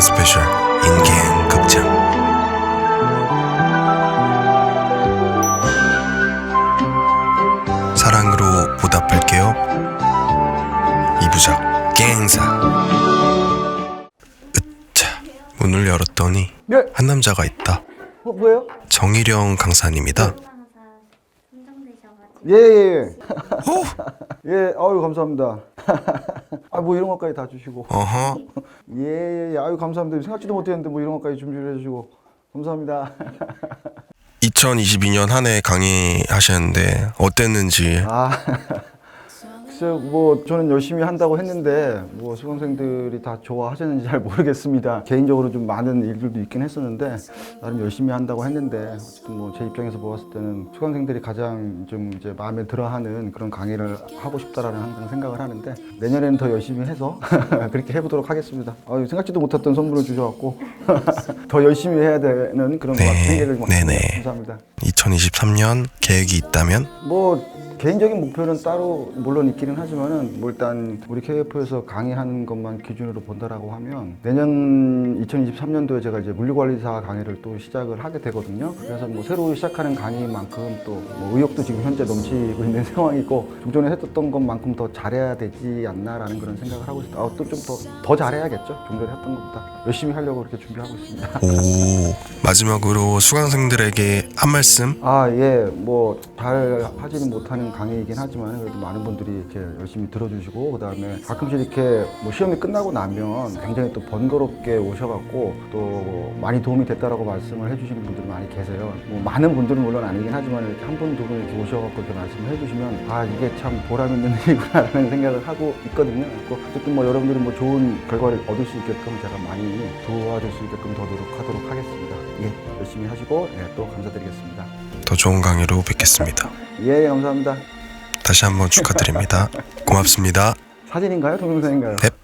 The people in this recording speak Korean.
주간 스페셜 인간 극장 사랑으로 보답할게요 이부작 갱사 으차 문을 열었더니 네. 한 남자가 있다 어, 뭐예요? 정일영 강사님이다 선정되셔가지고 예, 예, 예. 예, 아유, 감사합니다. 아, 뭐 이런 것까지 다 주시고. 어허 예, 예, 아유, 감사합니다. 생각지도 못했는데 뭐 이런 것까지 준비를 해주시고. 감사합니다. 2022년 한 해 강의하셨는데 어땠는지 아, 글쎄요, 뭐 저는 열심히 한다고 했는데 뭐 수강생들이 다 좋아하셨는지 잘 모르겠습니다. 개인적으로 좀 많은 일들도 있긴 했었는데 나름 열심히 한다고 했는데 어쨌든 뭐 제 입장에서 보았을 때는 수강생들이 가장 좀 이제 마음에 들어하는 그런 강의를 하고 싶다라는 항상 생각을 하는데 내년에는 더 열심히 해서 그렇게 해보도록 하겠습니다. 아유, 생각지도 못했던 선물을 주셔갖고 더 열심히 해야 되는 그런 네, 생각을 막 네네. 감사합니다. 2023년 계획이 있다면 뭐 개인적인 목표는 따로 물론 있기는 하지만은 뭐 일단 우리 KF에서 강의하는 것만 기준으로 본다라고 하면 내년 2023년도에 제가 이제 물류관리사 강의를 또 시작을 하게 되거든요. 그래서 뭐 새로 시작하는 강의만큼 또 뭐 의욕도 지금 현재 넘치고 있는 상황이고 종전에 했었던 것만큼 더 잘해야 되지 않나라는 그런 생각을 하고 있습니다. 아, 또좀 더 더 잘해야겠죠. 좀 전에 했던 것보다 열심히 하려고 그렇게 준비하고 있습니다. 오 마지막으로 수강생들에게 한 말씀 아, 예, 뭐, 잘 하지는 못하는 강의이긴 하지만, 그래도 많은 분들이 이렇게 열심히 들어주시고, 그 다음에 가끔씩 이렇게 뭐 시험이 끝나고 나면 굉장히 또 번거롭게 오셔갖고, 또 많이 도움이 됐다라고 말씀을 해주시는 분들이 많이 계세요. 뭐, 많은 분들은 물론 아니긴 하지만, 이렇게 한 분, 두 분 이렇게 오셔갖고 이렇게 말씀을 해주시면, 아, 이게 참 보람 있는 일이구나라는 생각을 하고 있거든요. 그래서 어쨌든 뭐 여러분들이 뭐 좋은 결과를 얻을 수 있게끔 제가 많이 도와줄 수 있게끔 더 노력하도록 하겠습니다. 예, 열심히 하시고, 예, 또 감사드리겠습니다. 더 좋은 강의로 뵙겠습니다. 예, 감사합니다. 다시 한번 축하드립니다. 고맙습니다. 사진인가요? 동영상인가요? 넵.